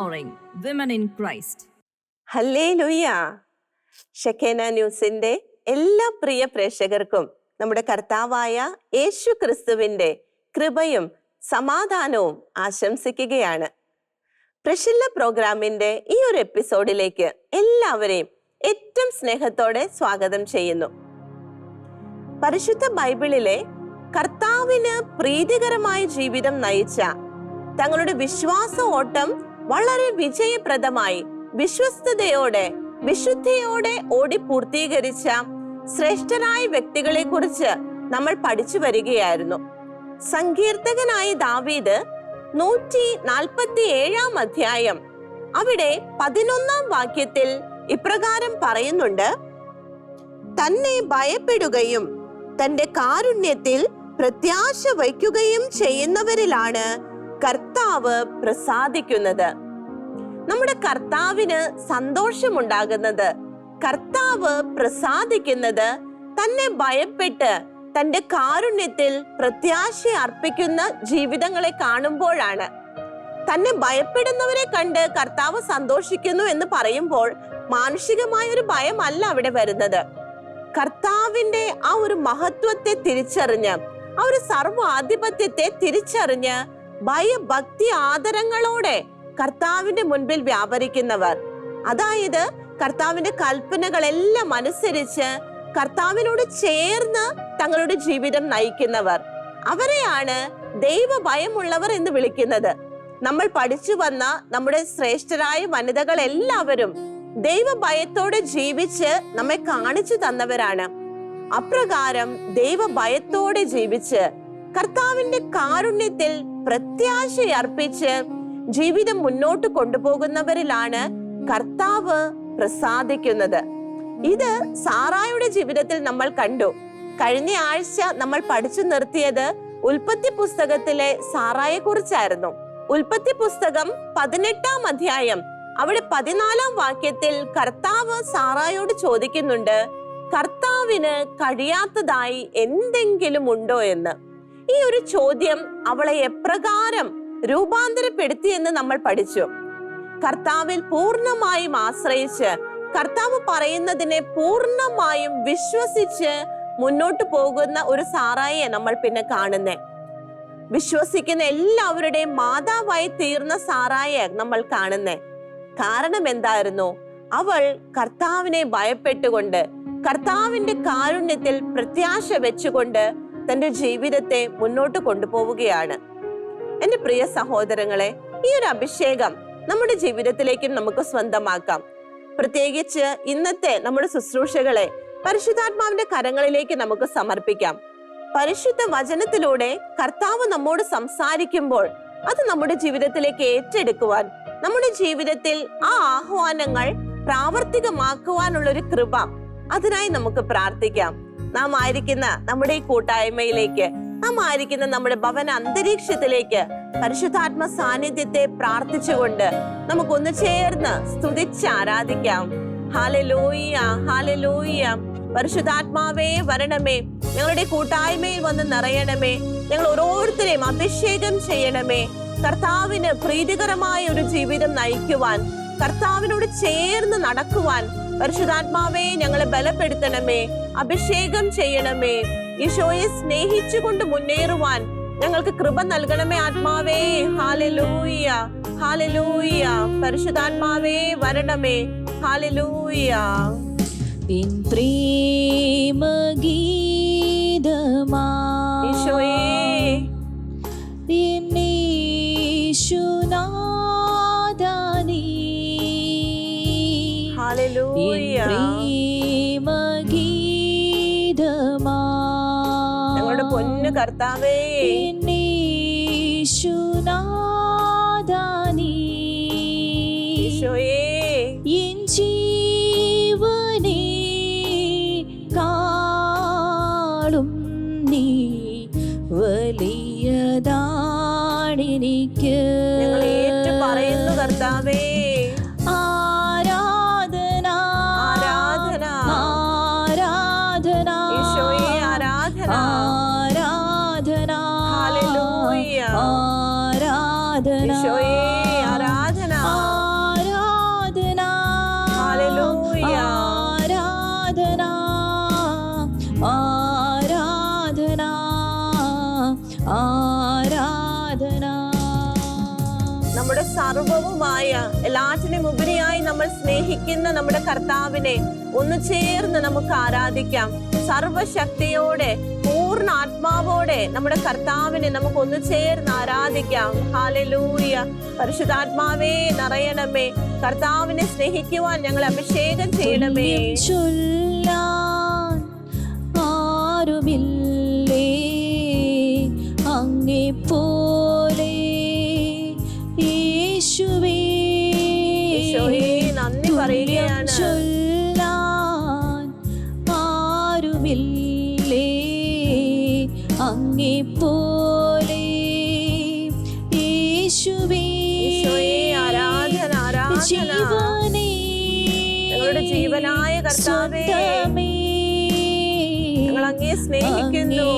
empowering women in Christ ഹല്ലേ ലുയ്യ ഷെക്കേന ന്യൂസിന്റെ എല്ലാ പ്രിയ പ്രേക്ഷകർക്കും നമ്മുടെ കർത്താവായ യേശു ക്രിസ്തുവിന്റെ കൃപയും സമാധാനവും ആശംസിക്കുകയാണ്. പ്രശില്ല പ്രോഗ്രാമിന്റെ ഈ ഒരു എപ്പിസോഡിലേക്ക് എല്ലാവരെയും ഏറ്റവും സ്നേഹത്തോടെ സ്വാഗതം ചെയ്യുന്നു. പരിശുദ്ധ ബൈബിളിലെ കർത്താവിന് പ്രീതികരമായ ജീവിതം നയിച്ച തങ്ങളുടെ വിശ്വാസ ഓട്ടം വളരെ വിജയപ്രദമായി വിശ്വസ്തയോടെ വിശുദ്ധിയോടെ ഓടി പൂർത്തീകരിച്ച ശ്രേഷ്ഠനായ വ്യക്തികളെ കുറിച്ച് നമ്മൾ പഠിച്ചു വരികയായിരുന്നു. സങ്കീർത്തകനായ ദാവീദ് നൂറ്റി നാൽപ്പത്തി ഏഴാം അധ്യായം അവിടെ പതിനൊന്നാം വാക്യത്തിൽ ഇപ്രകാരം പറയുന്നുണ്ട് തന്നെ ഭയപ്പെടുകയും തന്റെ കാരുണ്യത്തിൽ പ്രത്യാശ വയ്ക്കുകയും ചെയ്യുന്നവരിലാണ് കർത്താവ് പ്രസാദിക്കുന്നത്. നമ്മുടെ കർത്താവിന് സന്തോഷമുണ്ടാകുന്നത്. കർത്താവ് പ്രസാദിക്കുന്നത് തന്നെ ഭയപ്പെട്ട് തന്റെ കാരുണ്യത്തിൽ പ്രത്യാശ അർപ്പിക്കുന്ന ജീവിതങ്ങളെ കാണുമ്പോഴാണ്. തന്നെ ഭയപ്പെടുന്നവരെ കണ്ട് കർത്താവ് സന്തോഷിക്കുന്നു എന്ന് പറയുമ്പോൾ മാനുഷികമായ ഒരു ഭയമല്ല അവിടെ വരുന്നത്. കർത്താവിന്റെ ആ ഒരു മഹത്വത്തെ തിരിച്ചറിഞ്ഞ് ആ ഒരു സർവാധിപത്യത്തെ തിരിച്ചറിഞ്ഞ് ഭയഭക്തി ആദരങ്ങളോടെ കർത്താവിന്റെ മുൻപിൽ വ്യാപരിക്കുന്നവർ. അതായത് കർത്താവിന്റെ കൽപ്പനകളെല്ലാം അനുസരിച്ച് കർത്താവിനോട് ചേർന്ന് തങ്ങളുടെ ജീവിതം നയിക്കുന്നവർ. അവരെയാണ് ദൈവ ഭയമുള്ളവർ എന്ന് വിളിക്കുന്നത്. നമ്മൾ പഠിച്ചു വന്ന നമ്മുടെ ശ്രേഷ്ഠരായ വനിതകൾ എല്ലാവരും ദൈവഭയത്തോടെ ജീവിച്ച് നമ്മെ കാണിച്ചു തന്നവരാണ്. അപ്രകാരം ദൈവഭയത്തോടെ ജീവിച്ച് കർത്താവിന്റെ കാരുണ്യത്തിൽ പ്രത്യാശയർപ്പിച്ച് ജീവിതം മുന്നോട്ട് കൊണ്ടുപോകുന്നവരിലാണ് കർത്താവ് പ്രസാദിക്കുന്നത്. ഇത് സാറായുടെ ജീവിതത്തിൽ നമ്മൾ കണ്ടു. കഴിഞ്ഞ ആഴ്ച നമ്മൾ പഠിച്ചു നിർത്തിയത് ഉൽപ്പത്തി പുസ്തകത്തിലെ സാറായെ കുറിച്ചായിരുന്നു. ഉൽപ്പത്തി പുസ്തകം പതിനെട്ടാം അധ്യായം അവിടെ പതിനാലാം വാക്യത്തിൽ കർത്താവ് സാറായോട് ചോദിക്കുന്നുണ്ട് കർത്താവിന് കഴിയാത്തതായി എന്തെങ്കിലും ഉണ്ടോ എന്ന്? ഈ ഒരു ചോദ്യം അവളെ എപ്രകാരം രൂപാന്തരപ്പെടുത്തി എന്ന് നമ്മൾ പഠിച്ചു. കർത്താവിൽ പൂർണമായും ആശ്രയിച്ച് കർത്താവ് പറയുന്നതിനെ പൂർണമായും വിശ്വസിച്ച് മുന്നോട്ട് പോകുന്ന ഒരു സാറായെ നമ്മൾ പിന്നെ കാണുന്നേ. വിശ്വസിക്കുന്ന എല്ലാവരുടെയും മാതാവായി തീർന്ന സാറായെ നമ്മൾ കാണുന്നേ. കാരണം എന്തായിരുന്നു? അവൾ കർത്താവിനെ ഭയപ്പെട്ടുകൊണ്ട് കർത്താവിന്റെ കാരുണ്യത്തിൽ പ്രത്യാശ വെച്ചുകൊണ്ട് തന്റെ ജീവിതത്തെ മുന്നോട്ട് കൊണ്ടുപോവുകയാണ്. എന്റെ പ്രിയ സഹോദരങ്ങളെ ഈ ഒരു അഭിഷേകം നമ്മുടെ ജീവിതത്തിലേക്കും നമുക്ക് സ്വന്തമാക്കാം. പ്രത്യേകിച്ച് ഇന്നത്തെ നമ്മുടെ ശുശ്രൂഷകളെ പരിശുദ്ധാത്മാവിന്റെ കരങ്ങളിലേക്ക് നമുക്ക് സമർപ്പിക്കാം. പരിശുദ്ധ വചനത്തിലൂടെ കർത്താവ് നമ്മോട് സംസാരിക്കുമ്പോൾ അത് നമ്മുടെ ജീവിതത്തിലേക്ക് ഏറ്റെടുക്കുവാൻ നമ്മുടെ ജീവിതത്തിൽ ആ ആഹ്വാനങ്ങൾ പ്രാവർത്തികമാക്കുവാനുള്ള ഒരു കൃപ അതിനായി നമുക്ക് പ്രാർത്ഥിക്കാം. നാം ആയിരിക്കുന്ന നമ്മുടെ ഈ കൂട്ടായ്മയിലേക്ക് നാം ആയിരിക്കുന്ന നമ്മുടെ ഭവന അന്തരീക്ഷത്തിലേക്ക് പരിശുദ്ധാത്മ സാന്നിധ്യത്തെ പ്രാർത്ഥിച്ചുകൊണ്ട് നമുക്കൊന്ന് ചേർന്ന് സ്തുതിച്ച് ആരാധിക്കാം. ഹാലലൂയ ഹാലലൂയ പരിശുദ്ധാത്മാവേ വരണമേ. ഞങ്ങളുടെ കൂട്ടായ്മയിൽ വന്ന് നിറയണമേ. ഞങ്ങൾ ഓരോരുത്തരെയും അഭിഷേകം ചെയ്യണമേ. കർത്താവിന് പ്രീതികരമായ ഒരു ജീവിതം നയിക്കുവാൻ കർത്താവിനോട് ചേർന്ന് നടക്കുവാൻ പരിശുദ്ധാത്മാവേ ഞങ്ങളെ ബലപ്പെടുത്തണമേ അഭിഷേകം ചെയ്യണമേ. ഈശോയെ സ്നേഹിച്ചുകൊണ്ട് മുന്നേറുവാൻ ഞങ്ങൾക്ക് കൃപ നൽകണമേ ആത്മാവേ. ഹാലലൂയ ഹാലലൂയ പരിശുദ്ധാത്മാവേ വരണമേ. ഹാലലൂയ എൻ പ്രേമഗീതമാ പൊന്നു കർത്താവേ സ്നേഹിക്കുന്ന നമ്മുടെ കർത്താവിനെ ഒന്ന് ചേർന്ന് നമുക്ക് ആരാധിക്കാം. സർവശക്തിയോടെ പൂർണ ആത്മാവോടെ നമ്മുടെ കർത്താവിനെ നമുക്ക് ഒന്ന് ചേർന്ന് ആരാധിക്കാം. ഹാലലൂയ പരിശുദ്ധാത്മാവേ നിറയണമേ. കർത്താവിനെ സ്നേഹിക്കുവാൻ ഞങ്ങൾ അഭിഷേകം ചെയ്യണമേ. ചൊല്ലേ അങ്ങേ പോലെ കർത്താവേ. ഞങ്ങൾ അങ്ങേ സ്നേഹിക്കുന്നു.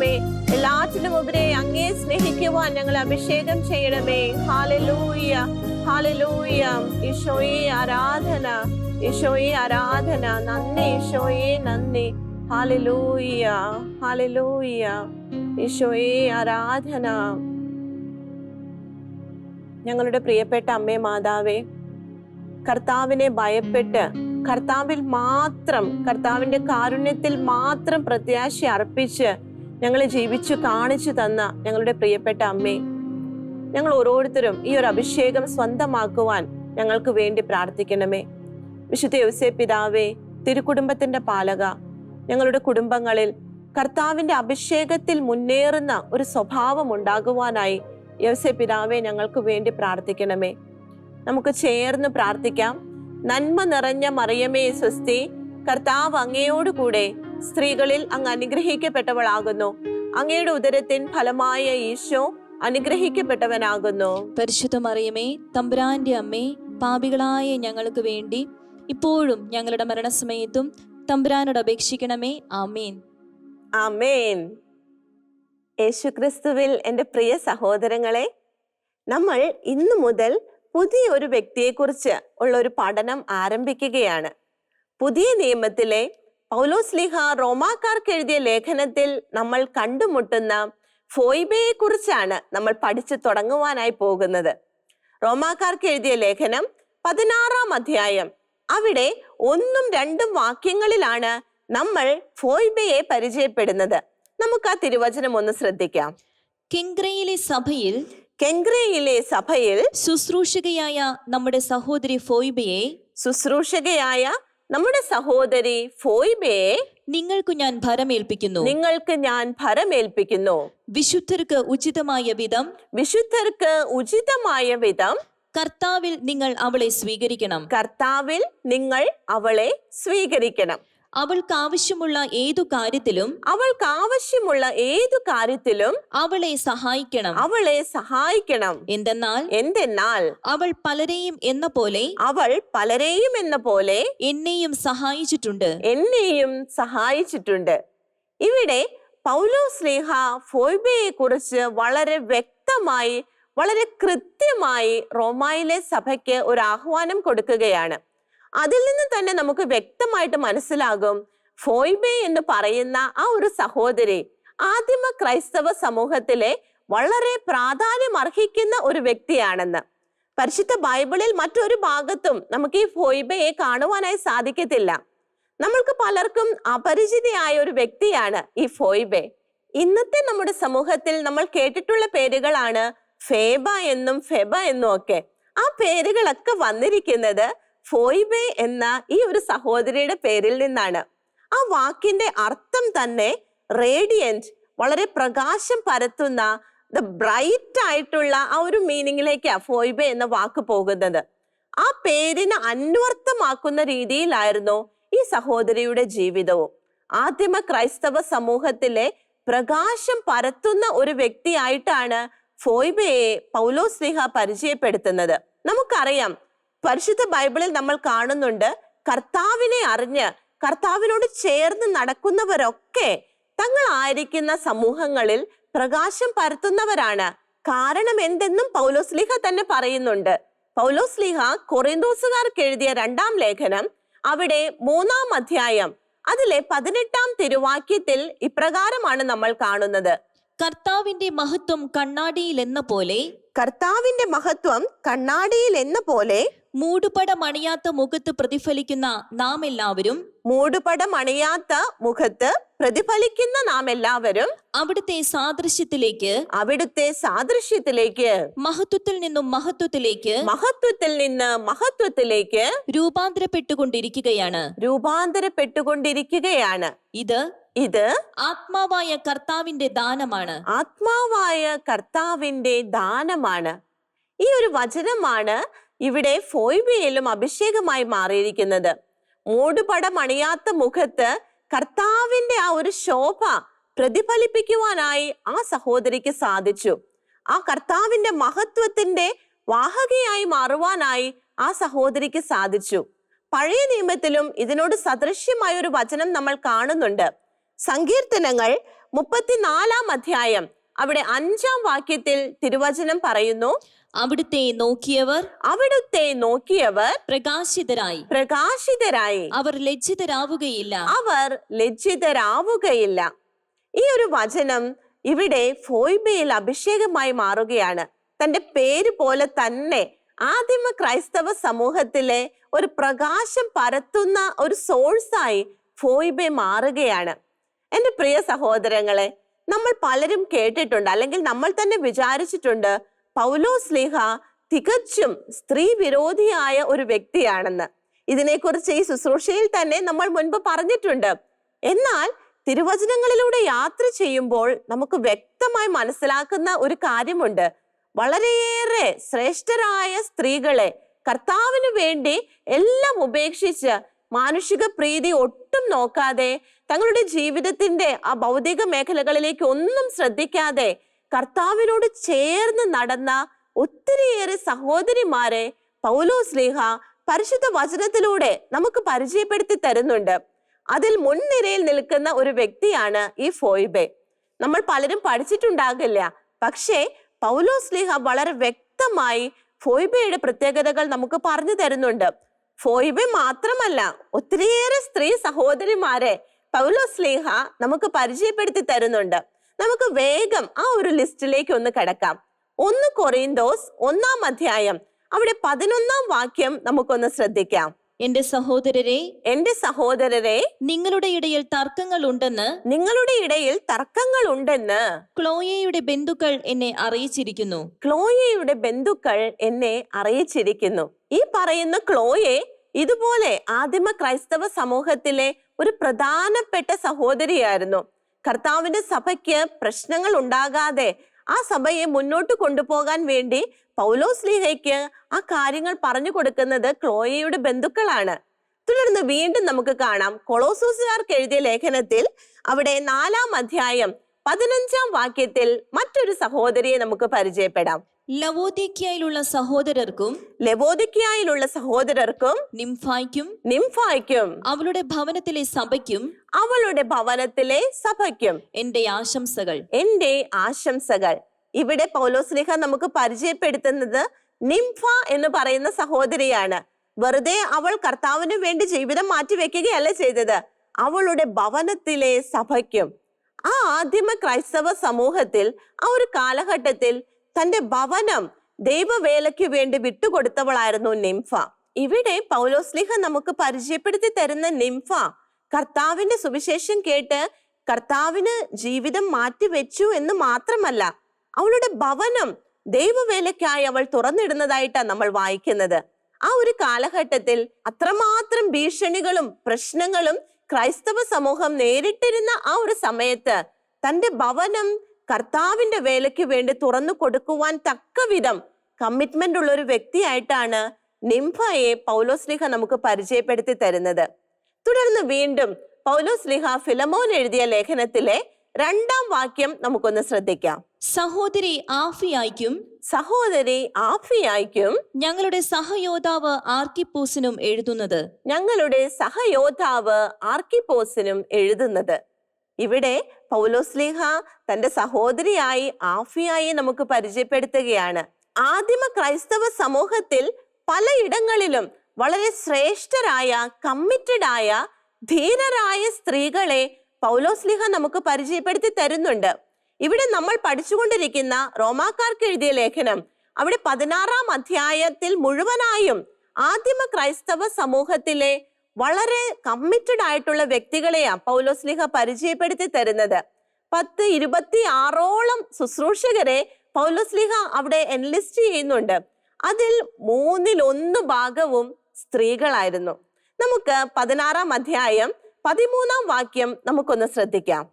ചെയ്യണമേ എല്ലാറ്റിനും ഉപരെ അങ്ങേ സ്നേഹിക്കുവാൻ ഞങ്ങൾ അഭിഷേകം ചെയ്യണമേ. ഹാലലൂയ ഹാലലൂയ ഈശോയെ ആരാധന. ഈശോയെ ആരാധന. നന്ദി ഈശോയെ നന്ദി. ഹാലലൂയ ഹാലലൂയ ഈശോയെ ആരാധന. ഞങ്ങളുടെ പ്രിയപ്പെട്ട അമ്മേ മാതാവേ കർത്താവിനെ ഭയപ്പെട്ട് കർത്താവിൽ മാത്രം കർത്താവിന്റെ കാരുണ്യത്തിൽ മാത്രം പ്രത്യാശ അർപ്പിച്ച് ഞങ്ങളെ ജീവിച്ചു കാണിച്ചു തന്ന ഞങ്ങളുടെ പ്രിയപ്പെട്ട അമ്മേ ഞങ്ങൾ ഓരോരുത്തരും ഈ ഒരു അഭിഷേകം സ്വന്തമാക്കുവാൻ ഞങ്ങൾക്ക് വേണ്ടി പ്രാർത്ഥിക്കണമേ. വിശുദ്ധ യോസേ പിതാവേ തിരുക്കുടുംബത്തിന്റെ പാലക ഞങ്ങളുടെ കുടുംബങ്ങളിൽ കർത്താവിന്റെ അഭിഷേകത്തിൽ മുന്നേറുന്ന ഒരു സ്വഭാവം ഉണ്ടാകുവാനായി യോസേ പിതാവെ ഞങ്ങൾക്ക് വേണ്ടി പ്രാർത്ഥിക്കണമേ. നമുക്ക് ചേർന്ന് പ്രാർത്ഥിക്കാം. നന്മ നിറഞ്ഞ മറിയമേ സ്വസ്തി കർത്താവ് അങ്ങയോട് കൂടെ സ്ത്രീകളിൽ അങ്ങ് അനുഗ്രഹിക്കപ്പെട്ടവളാകുന്നു. അങ്ങയുടെ ഉദരത്തിൻ ഫലമായ ഈശോ അനുഗ്രഹിക്കപ്പെട്ടവനാകുന്നു. പരിശുദ്ധ മറിയമേ തമ്പുരാന്റെ അമ്മേ പാപികളായ ഞങ്ങൾക്ക് വേണ്ടി ഇപ്പോഴും ഞങ്ങളുടെ മരണസമയത്തും തമ്പുരാനോട് അപേക്ഷിക്കണമേ. ആമേൻ. ആമേൻ. യേശുക്രിസ്തുവിൽ എന്റെ പ്രിയ സഹോദരങ്ങളെ നമ്മൾ ഇന്നു മുതൽ പുതിയ ഒരു വ്യക്തിയെക്കുറിച്ച് ഉള്ള ഒരു പഠനം ആരംഭിക്കുകയാണ്. പുതിയ നിയമത്തിലെ പൗലോസ്ലിഹ റോമാക്കാർക്ക് എഴുതിയ ലേഖനത്തിൽ നമ്മൾ കണ്ടുമുട്ടുന്ന ഫോയിബയെ കുറിച്ചാണ് നമ്മൾ പഠിച്ചു തുടങ്ങുവാനായി പോകുന്നത്. റോമാക്കാർക്ക് എഴുതിയ ലേഖനം പതിനാറാം അധ്യായം. അവിടെ ഒന്നും രണ്ടും വാക്യങ്ങളിലാണ് നമ്മൾ ഫോയിബയെ പരിചയപ്പെടുന്നത്. നമുക്ക് ആ തിരുവചനം ഒന്ന് ശ്രദ്ധിക്കാം. കെങ്ക്രയിലെ സഭയിൽ കെങ്ക്രയിലെ സഭയിൽ ശുശ്രൂഷകയായ നമ്മുടെ സഹോദരി ഫോയിബയെ ശുശ്രൂഷകയായ നമ്മുടെ സഹോദരി ഫോയിബയെ നിങ്ങൾക്ക് ഞാൻ ഭരമേൽപ്പിക്കുന്നു. നിങ്ങൾക്ക് ഞാൻ ഭരമേൽപ്പിക്കുന്നു. വിശുദ്ധർക്ക് ഉചിതമായ വിധം. വിശുദ്ധർക്ക് ഉചിതമായ വിധം. കർത്താവിൽ നിങ്ങൾ അവളെ സ്വീകരിക്കണം. കർത്താവിൽ നിങ്ങൾ അവളെ സ്വീകരിക്കണം. അവൾക്ക് ആവശ്യമുള്ള ഏതു കാര്യത്തിലും അവൾക്ക് ആവശ്യമുള്ള ഏതു കാര്യത്തിലും അവളെ സഹായിക്കണം. അവളെ സഹായിക്കണം. എന്തെന്നാൽ എന്തെന്നാൽ അവൾ പലരെയും എന്ന പോലെ അവൾ പലരെയും എന്ന പോലെ എന്നെയും സഹായിച്ചിട്ടുണ്ട്. എന്നെയും സഹായിച്ചിട്ടുണ്ട്. ഇവിടെ പൗലോ സ്നേഹ ഫോയ്ബയെ കുറിച്ച് വളരെ വ്യക്തമായി വളരെ കൃത്യമായി റോമായിലെ സഭയ്ക്ക് ഒരു ആഹ്വാനം കൊടുക്കുകയാണ്. അതിൽ നിന്ന് തന്നെ നമുക്ക് വ്യക്തമായിട്ട് മനസ്സിലാകും ഫോയ്ബെ എന്ന് പറയുന്ന ആ ഒരു സഹോദരി ആദിമ ക്രൈസ്തവ സമൂഹത്തിലെ വളരെ പ്രാധാന്യം അർഹിക്കുന്ന ഒരു വ്യക്തിയാണെന്ന്. പരിശുദ്ധ ബൈബിളിൽ മറ്റൊരു ഭാഗത്തും നമുക്ക് ഈ ഫോയ്ബയെ കാണുവാനായി സാധിക്കത്തില്ല. നമ്മൾക്ക് പലർക്കും അപരിചിതയായ ഒരു വ്യക്തിയാണ് ഈ ഫോയ്ബെ ഇന്നത്തെ നമ്മുടെ സമൂഹത്തിൽ നമ്മൾ കേട്ടിട്ടുള്ള പേരുകളാണ് ഫേബ എന്നും ഫെബ എന്നും ഒക്കെ. ആ പേരുകളൊക്കെ വന്നിരിക്കുന്നത് ഫോയ്ബെ എന്ന ഈ ഒരു സഹോദരിയുടെ പേരിൽ നിന്നാണ്. ആ വാക്കിന്റെ അർത്ഥം തന്നെ റേഡിയന്റ് വളരെ പ്രകാശം പരത്തുന്ന ദ ബ്രൈറ്റ് ആയിട്ടുള്ള ആ ഒരു മീനിങ്ങിലേക്കാണ് ഫോയിബെ എന്ന വാക്ക് പോകുന്നത്. ആ പേരിന് അന്വർത്ഥമാക്കുന്ന രീതിയിലായിരുന്നു ഈ സഹോദരിയുടെ ജീവിതവും. ആദിമ ക്രൈസ്തവ സമൂഹത്തിലെ പ്രകാശം പരത്തുന്ന ഒരു വ്യക്തിയായിട്ടാണ് ഫോയ്ബയെ സ്നേഹ പരിചയപ്പെടുത്തുന്നത്. നമുക്കറിയാം പരിശുദ്ധ ബൈബിളിൽ നമ്മൾ കാണുന്നുണ്ട് കർത്താവിനെ അറിഞ്ഞ് കർത്താവിനോട് ചേർന്ന് നടക്കുന്നവരൊക്കെ തങ്ങളായിരിക്കുന്ന സമൂഹങ്ങളിൽ പ്രകാശം പരത്തുന്നവരാണ്. കാരണം എന്തെന്നും പൗലോസ്ലിഹ തന്നെ പറയുന്നുണ്ട്. പൗലോസ്ലിഹ കൊറിന്തോസുകാർക്ക് എഴുതിയ രണ്ടാം ലേഖനം അവിടെ മൂന്നാം അധ്യായം അതിലെ പതിനെട്ടാം തിരുവാക്യത്തിൽ ഇപ്രകാരമാണ് നമ്മൾ കാണുന്നത്. കർത്താവിന്റെ മഹത്വം കണ്ണാടിയിൽ എന്ന പോലെ കർത്താവിന്റെ മഹത്വം കണ്ണാടിയിൽ എന്ന പോലെ മൂടുപടം അണിയാത്ത മുഖത്ത് പ്രതിഫലിക്കുന്ന നാം എല്ലാവരും മൂടുപടം അണിയാത്ത മുഖത്ത് പ്രതിഫലിക്കുന്ന നാം എല്ലാവരും അവിടുത്തെ സാദൃശ്യത്തിലേക്ക് അവിടുത്തെ സാദൃശ്യത്തിലേക്ക് മഹത്വത്തിൽ നിന്നും മഹത്വത്തിലേക്ക് മഹത്വത്തിൽ നിന്ന് മഹത്വത്തിലേക്ക് രൂപാന്തരപ്പെട്ടുകൊണ്ടിരിക്കുകയാണ്. രൂപാന്തരപ്പെട്ടുകൊണ്ടിരിക്കുകയാണ്. ഇത് ഇത് ആത്മാവായ കർത്താവിന്റെ ദാനമാണ്. ആത്മാവായ കർത്താവിന്റെ ദാനമാണ്. ഈ ഒരു വചനമാണ് ഇവിടെ ഫോയ്ബയിലും അഭിഷേകമായി മാറിയിരിക്കുന്നത്. മൂടുപടം അണിയാത്ത മുഖത്ത് കർത്താവിന്റെ ആ ഒരു ശോഭ പ്രതിഫലിപ്പിക്കുവാനായി ആ സഹോദരിക്ക് സാധിച്ചു. ആ കർത്താവിന്റെ മഹത്വത്തിന്റെ വാഹകയായി മാറുവാനായി ആ സഹോദരിക്ക് സാധിച്ചു. പഴയ നിയമത്തിലും ഇതിനോട് സദൃശ്യമായ ഒരു വചനം നമ്മൾ കാണുന്നുണ്ട്. സങ്കീർത്തനങ്ങൾ മുപ്പത്തിനാലാം അധ്യായം. അവിടെ അഞ്ചാം വാക്യത്തിൽ തിരുവചനം പറയുന്നു അവിടുത്തെ നോക്കിയവർ അവിടുത്തെ നോക്കിയവർ പ്രകാശിതരായി. പ്രകാശിതരായി. അവർ ലജ്ജിതരാവുകയില്ല. അവർ ലജ്ജിതരാവുകയില്ല. ഈ ഒരു വചനം ഇവിടെ ഫോയ്ബയിൽ അഭിഷേകമായി മാറുകയാണ്. തന്റെ പേര് പോലെ തന്നെ ആദിമ ക്രൈസ്തവ സമൂഹത്തിലെ ഒരു പ്രകാശം പരത്തുന്ന ഒരു സോഴ്സായി ഫോയ്ബെ മാറുകയാണ്. എന്റെ പ്രിയ സഹോദരങ്ങളെ നമ്മൾ പലരും കേട്ടിട്ടുണ്ട് അല്ലെങ്കിൽ നമ്മൾ തന്നെ വിചാരിച്ചിട്ടുണ്ട് പൗലോ സ്ലിഹ തികച്ചും സ്ത്രീ വിരോധിയായ ഒരു വ്യക്തിയാണെന്ന്. ഇതിനെക്കുറിച്ച് ഈ ശുശ്രൂഷയിൽ തന്നെ നമ്മൾ മുൻപ് പറഞ്ഞിട്ടുണ്ട്. എന്നാൽ തിരുവചനങ്ങളിലൂടെ യാത്ര ചെയ്യുമ്പോൾ നമുക്ക് വ്യക്തമായി മനസ്സിലാക്കുന്ന ഒരു കാര്യമുണ്ട്. വളരെയേറെ ശ്രേഷ്ഠരായ സ്ത്രീകളെ കർത്താവിന് വേണ്ടി എല്ലാം ഉപേക്ഷിച്ച് മാനുഷിക പ്രീതി ഒട്ടും നോക്കാതെ തങ്ങളുടെ ജീവിതത്തിന്റെ ആ ഭൗതിക മേഖലകളിലേക്ക് ഒന്നും ശ്രദ്ധിക്കാതെ കർത്താവിനോട് ചേർന്ന് നടന്ന ഒത്തിരിയേറെ സഹോദരിമാരെ പൗലോ സ്ലീഹ പരിശുദ്ധ വചനത്തിലൂടെ നമുക്ക് പരിചയപ്പെടുത്തി തരുന്നുണ്ട്. അതിൽ മുൻനിരയിൽ നിൽക്കുന്ന ഒരു വ്യക്തിയാണ് ഈ ഫോയിബെ. നമ്മൾ പലരും പഠിച്ചിട്ടുണ്ടാകില്ല. പക്ഷേ പൗലോ സ്ലീഹ വളരെ വ്യക്തമായി ഫോയിബയുടെ പ്രത്യേകതകൾ നമുക്ക് പറഞ്ഞു തരുന്നുണ്ട്. ഫോയിബെ മാത്രമല്ല ഒത്തിരിയേറെ സ്ത്രീ സഹോദരിമാരെ പൗലോസ് ലീഹ നമുക്ക് പരിചയപ്പെടുത്തി തരുന്നുണ്ട്. നമുക്ക് വേഗം ആ ഒരു ലിസ്റ്റിലേക്ക് ഒന്ന് കിടക്കാം. ഒന്ന് കൊറിയന്തോസ് ഒന്നാം അധ്യായം. അവിടെ പതിനൊന്നാം വാക്യം നമുക്കൊന്ന് ശ്രദ്ധിക്കാം. എന്റെ സഹോദരരെ എന്റെ സഹോദരരെ നിങ്ങളുടെ ഇടയിൽ തർക്കങ്ങൾ ഉണ്ടെന്ന് നിങ്ങളുടെ ഇടയിൽ തർക്കങ്ങൾ ഉണ്ടെന്ന് ക്ലോയയുടെ ബന്ധുക്കൾ എന്നെ അറിയിച്ചിരിക്കുന്നു. ക്ലോയയുടെ ബന്ധുക്കൾ എന്നെ അറിയിച്ചിരിക്കുന്നു. ഈ പറയുന്ന ക്ലോയെ ഇതുപോലെ ആദിമ ക്രൈസ്തവ സമൂഹത്തിലെ ഒരു പ്രധാനപ്പെട്ട സഹോദരിയായിരുന്നു. കർത്താവിന്റെ സഭയ്ക്ക് പ്രശ്നങ്ങൾ ഉണ്ടാകാതെ ആ സഭയെ മുന്നോട്ട് കൊണ്ടുപോകാൻ വേണ്ടി പൗലോസ് ലീഹയ്ക്ക് ആ കാര്യങ്ങൾ പറഞ്ഞു കൊടുക്കുന്നത് ക്ലോയയുടെ ബന്ധുക്കളാണ്. തുടർന്ന് വീണ്ടും നമുക്ക് കാണാം. കൊളോസൂസുകാർക്ക് എഴുതിയ ലേഖനത്തിൽ അവിടെ നാലാം അധ്യായം പതിനഞ്ചാം വാക്യത്തിൽ മറ്റൊരു സഹോദരിയെ നമുക്ക് പരിചയപ്പെടാം. ലവോദിക്കയിലുള്ള സഹോദരർക്കും ലവോദിക്കയിലുള്ള സഹോദരർക്കും നിംഫായ്ക്കും നിംഫായ്ക്കും അവളുടെ ഭവനത്തിലെ സഭയ്ക്കും അവളുടെ ഭവനത്തിലെ സഭയ്ക്കും എന്റെ ആശംസകൾ. എന്റെ ആശംസകൾ. ഇവിടെ പൗലോസ്ലിഹ നമുക്ക് പരിചയപ്പെടുത്തുന്നത് നിംഫ എന്ന് പറയുന്ന സഹോദരിയാണ്. വെറുതെ അവൾ കർത്താവിന് വേണ്ടി ജീവിതം മാറ്റി മാറ്റിവെക്കുകയല്ല ചെയ്തത്. അവളുടെ ഭവനത്തിലെ സഭയ്ക്കും ആ ആദിമ ക്രൈസ്തവ സമൂഹത്തിൽ ആ ഒരു കാലഘട്ടത്തിൽ തന്റെ ഭവനം ദൈവവേലയ്ക്ക് വേണ്ടി വിട്ടുകൊടുത്തവളായിരുന്നു നിംഫ. ഇവിടെ പൗലോസ്ലിഹ നമുക്ക് പരിചയപ്പെടുത്തി തരുന്ന നിംഫ കർത്താവിന്റെ സുവിശേഷം കേട്ട് കർത്താവിന് ജീവിതം മാറ്റിവെച്ചു എന്ന് മാത്രമല്ല അവളുടെ ഭവനം ദൈവവേലയ്ക്കായി അവൾ തുറന്നിടുന്നതായിട്ടാണ് നമ്മൾ വായിക്കുന്നത്. ആ ഒരു കാലഘട്ടത്തിൽ അത്രമാത്രം ഭീഷണികളും പ്രശ്നങ്ങളും ക്രൈസ്തവ സമൂഹം നേരിട്ടിരുന്ന ആ ഒരു സമയത്ത് തന്റെ ഭവനം കർത്താവിന്റെ വേലയ്ക്ക് വേണ്ടി തുറന്നു കൊടുക്കുവാൻ തക്ക വിധം കമ്മിറ്റ്മെന്റ് ഉള്ള ഒരു വ്യക്തിയായിട്ടാണ് നിംഫയെ പൗലോസ്ലിഹ നമുക്ക് പരിചയപ്പെടുത്തി തരുന്നത്. തുടർന്ന് വീണ്ടും പൗലോസ്ലിഹ ഫിലമോൻ എഴുതിയ ലേഖനത്തിലെ രണ്ടാം വാക്യം നമുക്കൊന്ന് ശ്രദ്ധിക്കാം. സഹോദരി ആഫിയായിക്കും സഹോദരി ആഫിയായിക്കും ഞങ്ങളുടെ സഹയോദ്ധാവ് ആർക്കിപ്പോസിനും എഴുതുന്നത്. ഞങ്ങളുടെ സഹയോദ്ധാവ് ആർക്കിപ്പോസിനും എഴുതുന്നത്. ഇവിടെ പൗലോസ്ലിഹ തന്റെ സഹോദരിയായി ആഫിയായി നമുക്ക് പരിചയപ്പെടുത്തുകയാണ്. ആദിമ ക്രൈസ്തവ സമൂഹത്തിൽ പലയിടങ്ങളിലും വളരെ ശ്രേഷ്ഠരായ കമ്മിറ്റഡായ ധീരരായ സ്ത്രീകളെ പൗലോസ്ലിഹ നമുക്ക് പരിചയപ്പെടുത്തി തരുന്നുണ്ട്. ഇവിടെ നമ്മൾ പഠിച്ചുകൊണ്ടിരിക്കുന്ന റോമാക്കാർക്ക് എഴുതിയ ലേഖനം അവിടെ പതിനാറാം അധ്യായത്തിൽ മുഴുവനായും ആദിമ ക്രൈസ്തവ സമൂഹത്തിലെ വളരെ കമ്മിറ്റഡ് ആയിട്ടുള്ള വ്യക്തികളെയാണ് പൗലോസ് പൗലോസ്ലിഹ പരിചയപ്പെടുത്തി തരുന്നത്. പത്ത് ഇരുപത്തി ആറോളം ശുശ്രൂഷകരെ പൗലോസ്ലിഹ അവിടെ എൻലിസ്റ്റ് ചെയ്യുന്നുണ്ട്. അതിൽ മൂന്നിൽ ഒന്ന് ഭാഗവും സ്ത്രീകളായിരുന്നു. നമുക്ക് പതിനാറാം അധ്യായം പതിമൂന്നാം വാക്യം നമുക്കൊന്ന് ശ്രദ്ധിക്കാം.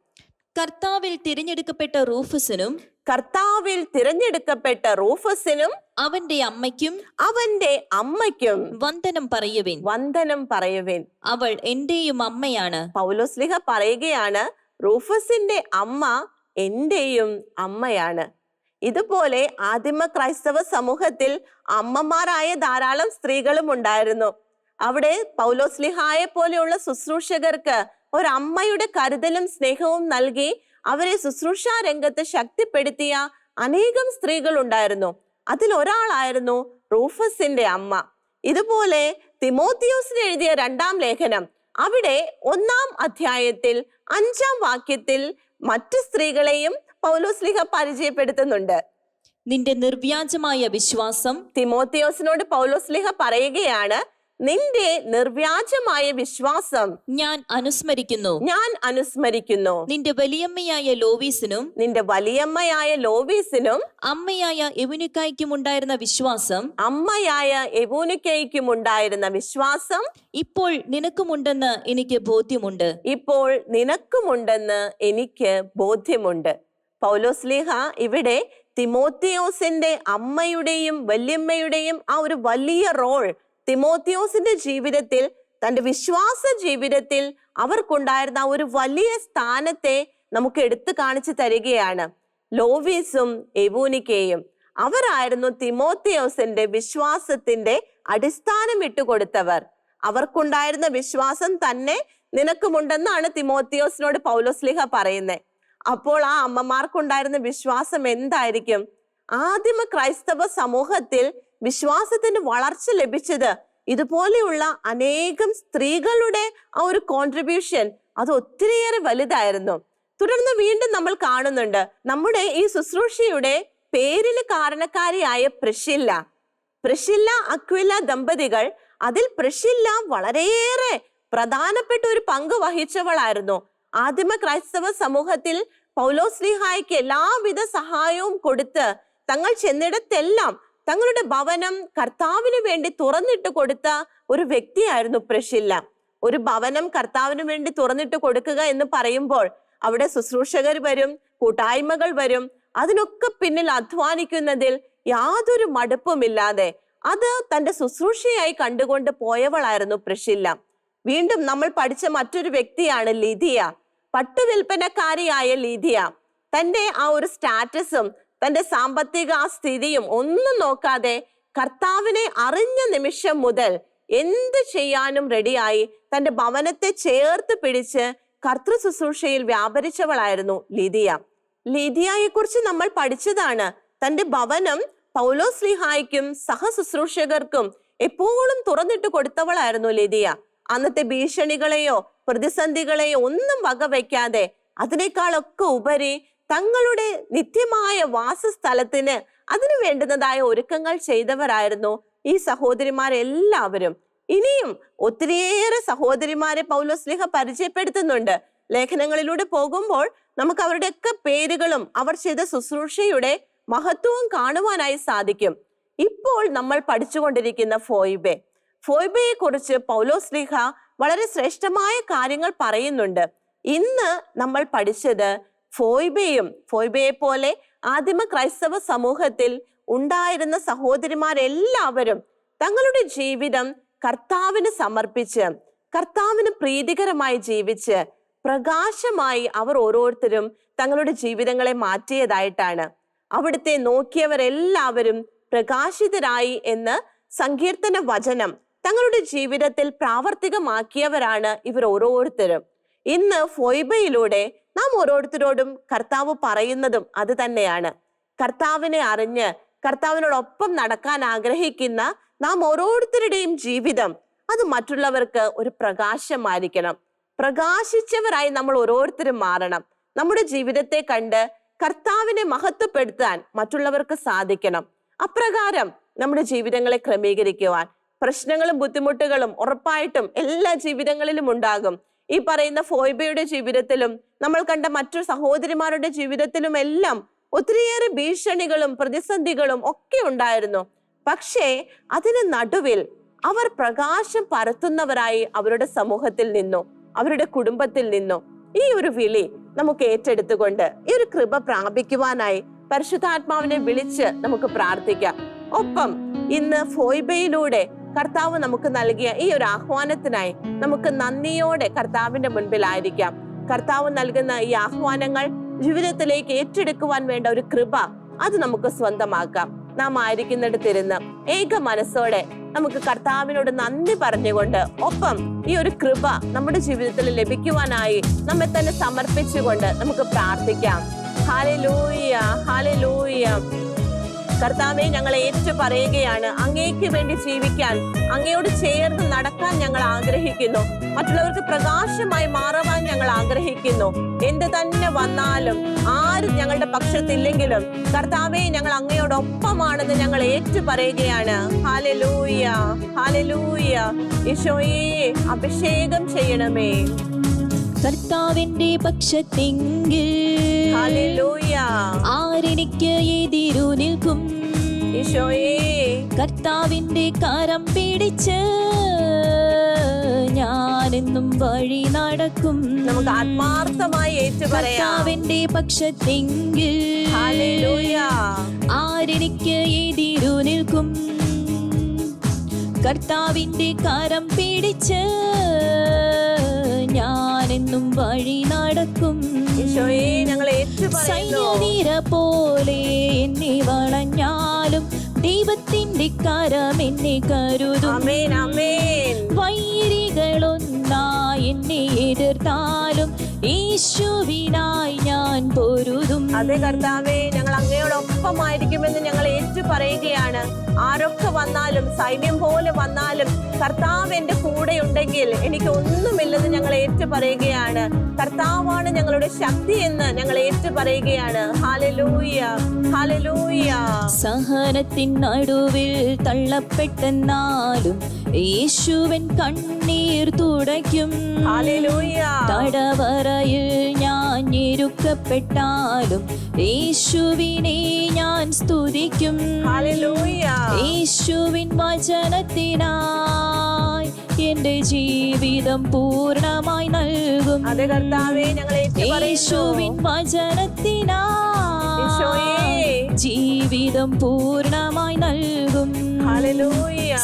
കർത്താവിൽ തിരഞ്ഞെടുക്കപ്പെട്ട റൂഫസിനും കർത്താവിൽ തിരഞ്ഞെടുക്കപ്പെട്ട റൂഫസിനും അവന്റെ അമ്മയ്ക്കും അവന്റെ അമ്മയ്ക്കും വന്ദനം പറയുവിൻ. വന്ദനം പറയുവേൻ. അവൾ എന്റെയും അമ്മയാണ്. പൗലോസ്ലിഹ പറയുകയാണ് റൂഫസിന്റെ അമ്മ എന്റെയും അമ്മയാണ്. ഇതുപോലെ ആദിമ ക്രൈസ്തവ സമൂഹത്തിൽ അമ്മമാരായ ധാരാളം സ്ത്രീകളും ഉണ്ടായിരുന്നു. അവിടെ പൗലോസ്ലിഹായെ പോലെയുള്ള ശുശ്രൂഷകർക്ക് ഒരമ്മയുടെ കരുതലും സ്നേഹവും നൽകി അവരെ ശുശ്രൂഷാ രംഗത്ത് ശക്തിപ്പെടുത്തിയ അനേകം സ്ത്രീകൾ ഉണ്ടായിരുന്നു. അതിൽ ഒരാളായിരുന്നു റൂഫസിന്റെ അമ്മ. ഇതുപോലെ തിമോത്തിയോസിന് എഴുതിയ രണ്ടാം ലേഖനം. അവിടെ ഒന്നാം അധ്യായത്തിൽ അഞ്ചാം വാക്യത്തിൽ മറ്റു സ്ത്രീകളെയും പൗലോസ്ലിഹ പരിചയപ്പെടുത്തുന്നുണ്ട്. നിന്റെ നിർവ്യാജമായ വിശ്വാസം തിമോത്തിയോസിനോട് പൗലോസ്ലിഹ പറയുകയാണ് നിന്റെ നിർവ്യാജമായ വിശ്വാസം ഞാൻ അനുസ്മരിക്കുന്നു. ഞാൻ അനുസ്മരിക്കുന്നു. നിന്റെ വലിയമ്മയായ ലോവീസിനും നിന്റെ വലിയമ്മയായ ലോവീസിനും അമ്മയായ എവുനിക്കായ്ക്കും ഉണ്ടായിരുന്ന വിശ്വാസം അമ്മയായ എവൂനിക്കയ്ക്കും ഉണ്ടായിരുന്ന വിശ്വാസം ഇപ്പോൾ നിനക്കുമുണ്ടെന്ന് എനിക്ക് ബോധ്യമുണ്ട്. ഇപ്പോൾ നിനക്കുമുണ്ടെന്ന് എനിക്ക് ബോധ്യമുണ്ട്. പൗലോസ്ലിഹ ഇവിടെ തിമോത്തിയോസിന്റെ അമ്മയുടെയും വല്യമ്മയുടെയും ആ ഒരു വലിയ റോൾ തിമോത്തിയോസിന്റെ ജീവിതത്തിൽ തന്റെ വിശ്വാസ ജീവിതത്തിൽ അവർക്കുണ്ടായിരുന്ന ഒരു വലിയ സ്ഥാനത്തെ നമുക്ക് എടുത്തു കാണിച്ചു തരികയാണ്. ലോവീസും എവൂനിക്കയും. അവരായിരുന്നു തിമോത്തിയോസിന്റെ വിശ്വാസത്തിന്റെ അടിസ്ഥാനം ഇട്ടുകൊടുത്തവർ. അവർക്കുണ്ടായിരുന്ന വിശ്വാസം തന്നെ നിനക്കുമുണ്ടെന്നാണ് തിമോത്തിയോസിനോട് പൗലോസ്ലിഹ പറയുന്നത് അപ്പോൾ ആ അമ്മമാർക്കുണ്ടായിരുന്ന വിശ്വാസം എന്തായിരിക്കും? ആദിമ ക്രൈസ്തവ സമൂഹത്തിൽ വിശ്വാസത്തിന് വളർച്ച ലഭിച്ചത് ഇതുപോലെയുള്ള അനേകം സ്ത്രീകളുടെ ആ ഒരു കോൺട്രിബ്യൂഷൻ അത് ഒത്തിരിയേറെ വലുതായിരുന്നു. തുടർന്ന് വീണ്ടും നമ്മൾ കാണുന്നുണ്ട് നമ്മുടെ ഈ ശുശ്രൂഷയുടെ പേരിന് കാരണക്കാരിയായ പ്രഷില്ല പ്രഷില്ല അക്വില്ല ദമ്പതികൾ അതിൽ പ്രഷില്ല വളരെയേറെ പ്രധാനപ്പെട്ട ഒരു പങ്ക് വഹിച്ചവളായിരുന്നു. ആദിമ ക്രൈസ്തവ സമൂഹത്തിൽ പൗലോസ്ലിഹായ്ക്ക് എല്ലാവിധ സഹായവും കൊടുത്ത് തങ്ങൾ ചെന്നിടത്തെല്ലാം തങ്ങളുടെ ഭവനം കർത്താവിന് വേണ്ടി തുറന്നിട്ട് കൊടുത്ത ഒരു വ്യക്തിയായിരുന്നു പ്രശില്ല. ഒരു ഭവനം കർത്താവിന് വേണ്ടി തുറന്നിട്ട് കൊടുക്കുക എന്ന് പറയുമ്പോൾ അവിടെ ശുശ്രൂഷകർ വരും കൂട്ടായ്മകൾ വരും. അതിനൊക്കെ പിന്നിൽ അധ്വാനിക്കുന്നതിൽ യാതൊരു മടുപ്പുമില്ലാതെ അത് തന്റെ ശുശ്രൂഷയായി കണ്ടുകൊണ്ട് പോയവളായിരുന്നു പ്രശില്ല. വീണ്ടും നമ്മൾ പഠിച്ച മറ്റൊരു വ്യക്തിയാണ് ലിതിയ പട്ടുവിൽപ്പനക്കാരിയായ ലിതിയ തന്റെ ആ ഒരു സ്റ്റാറ്റസും തന്റെ സാമ്പത്തിക സ്ഥിതിയും ഒന്നും നോക്കാതെ കർത്താവിനെ അറിഞ്ഞ നിമിഷം മുതൽ എന്ത് ചെയ്യാനും റെഡിയായി. തന്റെ ഭവനത്തെ ചേർത്ത് പിടിച്ച് കർത്തൃ ശുശ്രൂഷയിൽ വ്യാപരിച്ചവളായിരുന്നു ലിതിയ ലിതിയയെക്കുറിച്ച് നമ്മൾ പഠിച്ചതാണ്. തന്റെ ഭവനം പൗലോസ് ലിഹായ്ക്കും സഹശുശ്രൂഷകർക്കും എപ്പോഴും തുറന്നിട്ട് കൊടുത്തവളായിരുന്നു ലിതിയ അന്നത്തെ ഭീഷണികളെയോ പ്രതിസന്ധികളെയോ ഒന്നും വകവയ്ക്കാതെ അതിനേക്കാളൊക്കെ ഉപരി തങ്ങളുടെ നിത്യമായ വാസസ്ഥലത്തിന് അതിനു വേണ്ടുന്നതായ ഒരുക്കങ്ങൾ ചെയ്തവരായിരുന്നു ഈ സഹോദരിമാരെല്ലാവരും. ഇനിയും ഒത്തിരിയേറെ സഹോദരിമാരെ പൗലോസ്ലിഹ പരിചയപ്പെടുത്തുന്നുണ്ട്. ലേഖനങ്ങളിലൂടെ പോകുമ്പോൾ നമുക്ക് അവരുടെയൊക്കെ പേരുകളും അവർ ചെയ്ത ശുശ്രൂഷയുടെ മഹത്വവും കാണുവാനായി സാധിക്കും. ഇപ്പോൾ നമ്മൾ പഠിച്ചുകൊണ്ടിരിക്കുന്ന ഫോയിബെ. ഫോയിബയെ കുറിച്ച് പൗലോസ്ലിഹ വളരെ ശ്രേഷ്ഠമായ കാര്യങ്ങൾ പറയുന്നുണ്ട്. ഇന്ന് നമ്മൾ പഠിച്ചത് ഫോയിബയും ഫോയ്ബയെ പോലെ ആദിമ ക്രൈസ്തവ സമൂഹത്തിൽ ഉണ്ടായിരുന്ന സഹോദരിമാരെല്ലാവരും തങ്ങളുടെ ജീവിതം കർത്താവിന് സമർപ്പിച്ച് കർത്താവിന് പ്രീതികരമായി ജീവിച്ച് പ്രകാശമായി അവർ ഓരോരുത്തരും തങ്ങളുടെ ജീവിതങ്ങളെ മാറ്റിയതായിട്ടാണ്. അവിടുത്തെ നോക്കിയവരെല്ലാവരും പ്രകാശിതരായി എന്ന് സങ്കീർത്തന വചനം തങ്ങളുടെ ജീവിതത്തിൽ പ്രാവർത്തികമാക്കിയവരാണ് ഇവർ ഓരോരുത്തരും. ഇന്ന് ഫോയ്ബയിലൂടെ നാം ഓരോരുത്തരോടും കർത്താവ് പറയുന്നതും അത് തന്നെയാണ്. കർത്താവിനെ അറിഞ്ഞ് കർത്താവിനോടൊപ്പം നടക്കാൻ ആഗ്രഹിക്കുന്ന നാം ഓരോരുത്തരുടെയും ജീവിതം അത് മറ്റുള്ളവർക്ക് ഒരു പ്രകാശമായിരിക്കണം. പ്രകാശിച്ചവരായി നമ്മൾ ഓരോരുത്തരും മാറണം. നമ്മുടെ ജീവിതത്തെ കണ്ട് കർത്താവിനെ മഹത്വപ്പെടുത്താൻ മറ്റുള്ളവർക്ക് സാധിക്കണം. അപ്രകാരം നമ്മുടെ ജീവിതങ്ങളെ ക്രമീകരിക്കുവാൻ പ്രശ്നങ്ങളും ബുദ്ധിമുട്ടുകളും ഉറപ്പായിട്ടും എല്ലാ ജീവിതങ്ങളിലും ഉണ്ടാകും. ഈ പറയുന്ന ഫോയ്ബയുടെ ജീവിതത്തിലും നമ്മൾ കണ്ട മറ്റു സഹോദരിമാരുടെ ജീവിതത്തിലും എല്ലാം ഒത്തിരിയേറെ ഭീഷണികളും പ്രതിസന്ധികളും ഒക്കെ ഉണ്ടായിരുന്നു. പക്ഷേ അതിന് നടുവിൽ അവർ പ്രകാശം പരത്തുന്നവരായി അവരുടെ സമൂഹത്തിൽ നിന്നു അവരുടെ കുടുംബത്തിൽ നിന്നു. ഈ ഒരു വിളി നമുക്ക് ഏറ്റെടുത്തുകൊണ്ട് ഈ ഒരു കൃപ പ്രാപിക്കുവാനായി പരിശുദ്ധാത്മാവിനെ വിളിച്ച് നമുക്ക് പ്രാർത്ഥിക്കാം. ഒപ്പം ഇന്ന് ഫോയ്ബയിലൂടെ കർത്താവ് നമുക്ക് നൽകിയ ഈ ഒരു ആഹ്വാനത്തിനായി നമുക്ക് നന്ദിയോടെ കർത്താവിന്റെ മുൻപിലായിരിക്കാം കർത്താവ് നൽകുന്ന ഈ ആഹ്വാനങ്ങൾ ജീവിതത്തിലേക്ക് ഏറ്റെടുക്കുവാൻ വേണ്ട ഒരു കൃപ അത് നമുക്ക് സ്വന്തമാക്കാം. നാം ആയിരിക്കുന്നിടത്തിരുന്ന് ഏക മനസ്സോടെ നമുക്ക് കർത്താവിനോട് നന്ദി പറഞ്ഞുകൊണ്ട് ഒപ്പം ഈ ഒരു കൃപ നമ്മുടെ ജീവിതത്തിൽ ലഭിക്കുവാനായി നമ്മെ തന്നെ സമർപ്പിച്ചുകൊണ്ട് നമുക്ക് പ്രാർത്ഥിക്കാം. ഹാലലൂയ ഹാലലൂയ കർത്താവെ ഞങ്ങളെ ഏറ്റു പറയുകയാണ് അങ്ങേക്ക് വേണ്ടി ജീവിക്കാൻ അങ്ങയോട് ചേർന്ന് നടക്കാൻ ഞങ്ങൾ ആഗ്രഹിക്കുന്നു. മറ്റുള്ളവർക്ക് പ്രകാശമായി മാറുവാൻ ഞങ്ങൾ ആഗ്രഹിക്കുന്നു. എന്ത് തന്നെ വന്നാലും ആരും ഞങ്ങളുടെ പക്ഷത്തില്ലെങ്കിലും കർത്താവെ ഞങ്ങൾ അങ്ങയോടൊപ്പമാണെന്ന് ഞങ്ങൾ ഏറ്റു പറയുകയാണ്. ഹാലലൂയ ഹാലലൂയ ഈശോയെ അഭിഷേകം ചെയ്യണമേ. കർത്താവിന്റെ പക്ഷത്തെങ്കിൽ ആരെനിക്ക് എതിരു നിൽക്കും? കർത്താവിന്റെ കരം പിടിച്ച് ഞാനെന്നും വഴി നടക്കും. നമുക്ക് ആത്മാർത്ഥമായി കർത്താവിന്റെ പക്ഷത്തെങ്കിൽ ആരെനിക്ക് എതിരു നിൽക്കും? കർത്താവിന്റെ കരം പിടിച്ച് ഈശോയെ ഞങ്ങൾ സൈന്യനിര പോലെ എന്നെ വളഞ്ഞാലും ദൈവത്തിന്റെ കരം എന്നെ കരുതും. അമേൻ അമേൻ വൈരികളൊന്നാ എന്നെ എതിർത്താലും യേശുവിനായി ഞാൻ പൊരുതും. അതെ കർത്താവേ ഞങ്ങൾ അങ്ങയോടൊപ്പമായിരിക്കുമെന്ന് ഞങ്ങൾ ഏറ്റു പറയുകയാണ് ആരൊക്കെ വന്നാലും സൈന്യം പോലെ വന്നാലും കർത്താവ് എന്റെ കൂടെ ഉണ്ടെങ്കിൽ എനിക്ക് ഒന്നുമില്ലെന്ന് ഞങ്ങൾ ഏറ്റു പറയുകയാണ് കർത്താവാണ് ഞങ്ങളുടെ ശക്തി എന്ന് ഞങ്ങൾ ഏറ്റു പറയുകയാണ് ഹാലലൂയ ഹാലലൂയ സഹനത്തിൻ നടുവിൽ തള്ളപ്പെട്ടെന്നാലും യേശുവൻ കണ്ണീർ തുടയ്ക്കും. തടവറയിൽ ഞാൻ ഞെരുക്കപ്പെട്ടാലും യേശുവിനെ ഞാൻ സ്തുതിക്കും. യേശുവിൻ വചനത്തിനായി എന്റെ ജീവിതം പൂർണമായി നൽകും. യേശുവിൻ വചനത്തിനായി ജീവിതം പൂർണമായി നൽകും.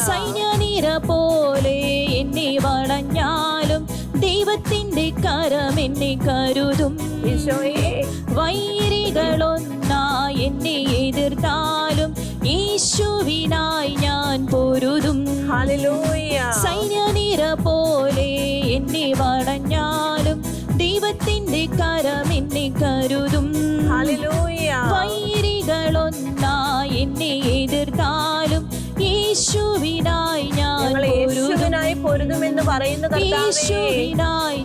സൈന്യനിര പോലെ എന്നെ വളഞ്ഞാലും ദൈവത്തിന്റെ കരം എന്നെ കരുതും. വൈരികളൊന്നാ എന്നെ എതിർത്താലും യേശുവിനായി ഞാൻ പൊരുതും. സൈന്യനിര പോലെ എന്നെ വളഞ്ഞാലും പറയുന്ന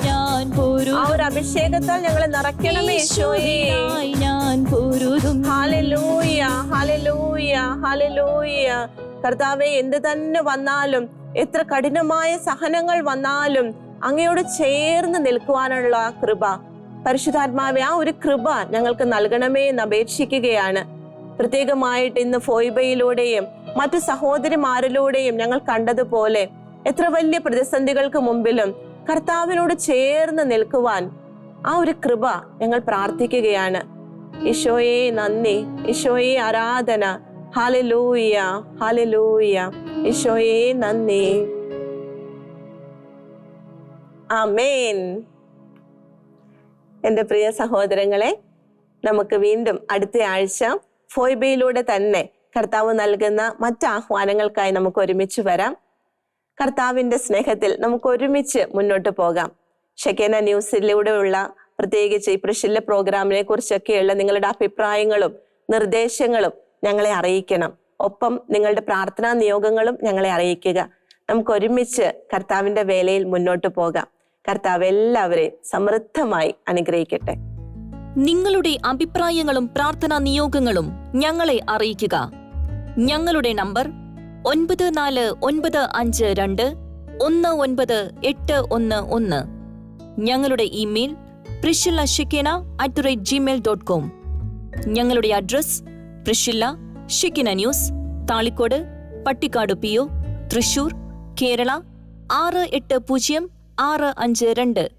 ഞാൻ ആ ഒരു അഭിഷേകത്താൽ ഞങ്ങളെ നിറയ്ക്കണമേ ഞാൻ പൊരുതും. ഹല്ലേലൂയ ഹല്ലേലൂയ ഹല്ലേലൂയ. കർത്താവെ എന്ത് തന്നെ വന്നാലും എത്ര കഠിനമായ സഹനങ്ങൾ വന്നാലും അങ്ങയോട് ചേർന്ന് നിൽക്കുവാനുള്ള ആ കൃപ. പരിശുദ്ധാത്മാവെ ആ ഒരു കൃപ ഞങ്ങൾക്ക് നൽകണമേ എന്ന് അപേക്ഷിക്കുകയാണ്. പ്രത്യേകമായിട്ട് ഇന്ന് ഫോയ്ബയിലൂടെയും മറ്റു സഹോദരിമാരിലൂടെയും ഞങ്ങൾ കണ്ടതുപോലെ എത്ര വലിയ പ്രതിസന്ധികൾക്ക് മുമ്പിലും കർത്താവിനോട് ചേർന്ന് നിൽക്കുവാൻ ആ ഒരു കൃപ ഞങ്ങൾ പ്രാർത്ഥിക്കുകയാണ്. ഈശോയെ നന്ദി. ഈശോയെ ആരാധന. ഹാലലൂയ ഹാലലൂയ ഈശോയെ നന്ദി. ആമേൻ. എന്റെ പ്രിയ സഹോദരങ്ങളെ നമുക്ക് വീണ്ടും അടുത്ത ആഴ്ച ഫോയ്ബയിലൂടെ തന്നെ കർത്താവ് നൽകുന്ന മറ്റ് ആഹ്വാനങ്ങൾക്കായി നമുക്ക് ഒരുമിച്ച് വരാം. കർത്താവിന്റെ സ്നേഹത്തിൽ നമുക്ക് ഒരുമിച്ച് മുന്നോട്ട് പോകാം. ഷെക്കേന ന്യൂസിലൂടെയുള്ള പ്രത്യേകിച്ച് ഈ പ്രശില്ല പ്രോഗ്രാമിനെ കുറിച്ചൊക്കെയുള്ള നിങ്ങളുടെ അഭിപ്രായങ്ങളും നിർദ്ദേശങ്ങളും ഞങ്ങളെ അറിയിക്കണം. ഒപ്പം നിങ്ങളുടെ പ്രാർത്ഥനാ നിയോഗങ്ങളും ഞങ്ങളെ അറിയിക്കുക. നമുക്ക് ഒരുമിച്ച് കർത്താവിന്റെ വേലയിൽ മുന്നോട്ട് പോകാം. കർത്താവ് എല്ലാവരെയും സമൃദ്ധമായി അനുഗ്രഹിക്കട്ടെ. നിങ്ങളുടെ അഭിപ്രായങ്ങളും പ്രാർത്ഥനാ നിയോഗങ്ങളും ഞങ്ങളെ അറിയിക്കുക. ഞങ്ങളുടെ നമ്പർ ഒൻപത് നാല് ഒൻപത് അഞ്ച് രണ്ട് ഒന്ന് ഒൻപത് എട്ട് ഒന്ന് ഒന്ന്. ഞങ്ങളുടെ email Priscilla Shekinah at the rate Gmail dot com ഞങ്ങളുടെ address Priscilla Shekinah news Thalikode Pattikkad P O Thrissur Kerala ആറ് എട്ട് പൂജ്യം ആറ് അഞ്ച് രണ്ട്.